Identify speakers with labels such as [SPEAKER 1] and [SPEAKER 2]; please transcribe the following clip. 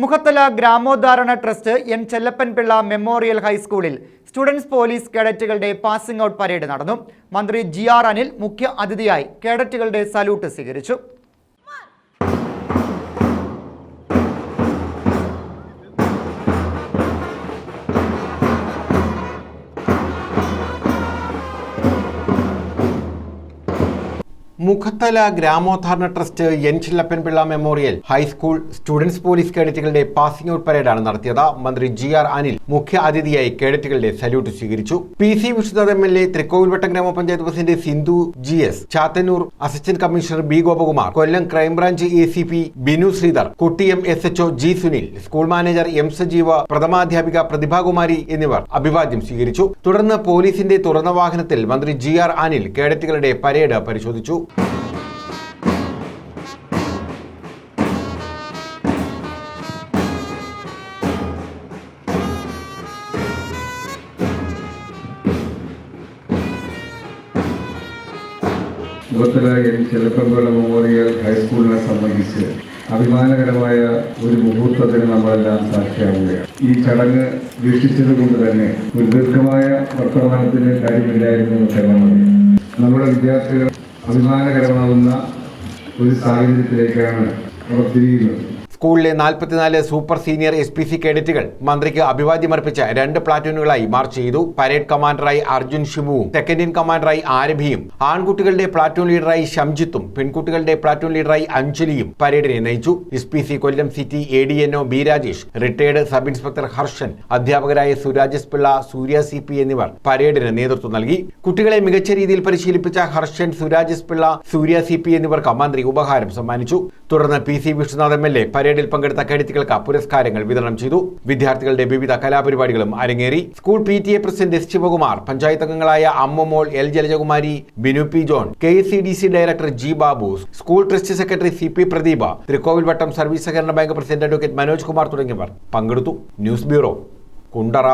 [SPEAKER 1] Mukhathala Gramoddharana trust N Chellappanpillai memorial ഹൈസ്കൂളിൽ students police കേഡറ്റുകളുടെ passing out parade നടന്നു. മന്ത്രി ജി ആർ അനിൽ മുഖ്യ അതിഥിയായി കേഡറ്റുകളുടെ സല്യൂട്ട് സ്വീകരിച്ചു.
[SPEAKER 2] Mukhathala ഗ്രാമോദ്ധാരണ trust N Chillappanpillai memorial high school students police കേഡറ്റുകളുടെ passing out പരേഡാണ് നടത്തിയത്. മന്ത്രി ജി ആർ അനിൽ മുഖ്യ അതിഥിയായി കേഡറ്റുകളുടെ സല്യൂട്ട് സ്വീകരിച്ചു. P C Vishnunath M L A Thrikkovilvattom ഗ്രാമപഞ്ചായത്ത് president Sindhu G S Chathannoor assistant commissioner B Gopakumar Kollam crime branch A C P Binu Sreedhar Kuttiyam S HO G Sunil school manager M Sajeeva പ്രഥമാധ്യാപിക പ്രതിഭാകുമാരി എന്നിവർ അഭിവാദ്യം സ്വീകരിച്ചു. തുടർന്ന് പോലീസിന്റെ തുറന്ന വാഹനത്തിൽ മന്ത്രി G R Anil കേഡറ്റുകളുടെ പരേഡ് പരിശോധിച്ചു.
[SPEAKER 3] മുഖത്തല എൻ ചെലപ്പൻപിള്ള മെമ്മോറിയൽ ഹൈസ്കൂളിനെ സംബന്ധിച്ച് അഭിമാനകരമായ ഒരു മുഹൂർത്തത്തിന് നമ്മളെല്ലാം സാക്ഷിയാവുകയാണ്. ഈ ചടങ്ങ് വീക്ഷിച്ചത് കൊണ്ട് തന്നെ ഒരു ദീർഘമായ വർത്തമാനത്തിന് കാര്യമില്ലായിരുന്നു എന്ന് നമ്മുടെ വിദ്യാർത്ഥികൾ അഭിമാനകരമാവുന്ന ഒരു സാഹചര്യത്തിലേക്കാണ് അവർ തിരിയുന്നത്.
[SPEAKER 2] സ്കൂളിലെ നാൽപ്പത്തിനാല് super senior S P C കേഡറ്റുകൾ മന്ത്രിക്ക് അഭിവാദ്യമർപ്പിച്ച് രണ്ട് പ്ലാറ്റൂണുകളായി മാർച്ച് ചെയ്തു. പരേഡ് കമാൻഡറായി അർജുൻ ഷിമുവും സെക്കൻഡ് ഇൻ കമാൻഡറായി ആരഭിയും ആൺകുട്ടികളുടെ പ്ലാറ്റൂൺ ലീഡറായി ഷംജിത്തും പെൺകുട്ടികളുടെ പ്ലാറ്റൂൺ ലീഡറായി അഞ്ജലിയും പരേഡിനെ നയിച്ചു. S P C Kollam city A D N O B Rajesh retired sub inspector Harshan അധ്യാപകരായ സുരാജസ് പിള്ള സൂര്യ സി പി എന്നിവർ പരേഡിന് നേതൃത്വം നൽകി. കുട്ടികളെ മികച്ച രീതിയിൽ പരിശീലിപ്പിച്ച ഹർഷൻ സുരാജസ് പിള്ള സൂര്യ സി പി എന്നിവർക്ക് മന്ത്രി ഉപഹാരം സമ്മാനിച്ചു. തുടർന്ന് P C Vishnunath M L A പരേഡിൽ പങ്കെടുത്ത കേഡറ്റുകൾക്ക് പുരസ്കാരങ്ങൾ വിതരണം ചെയ്തു. വിദ്യാർത്ഥികളുടെ വിവിധ കലാപരിപാടികളും അരങ്ങേറി. School P T A president S Sivakumar panchayat അംഗങ്ങളായ Ammamol L Jalajakumari Binu P John K C D C director G Babu school trust secretary C P Pradeepa Thrikkovilvattom service സഹകരണ bank president advocate Manoj Kumar തുടങ്ങിയവർ പങ്കെടുത്തു. News bureau Kundara.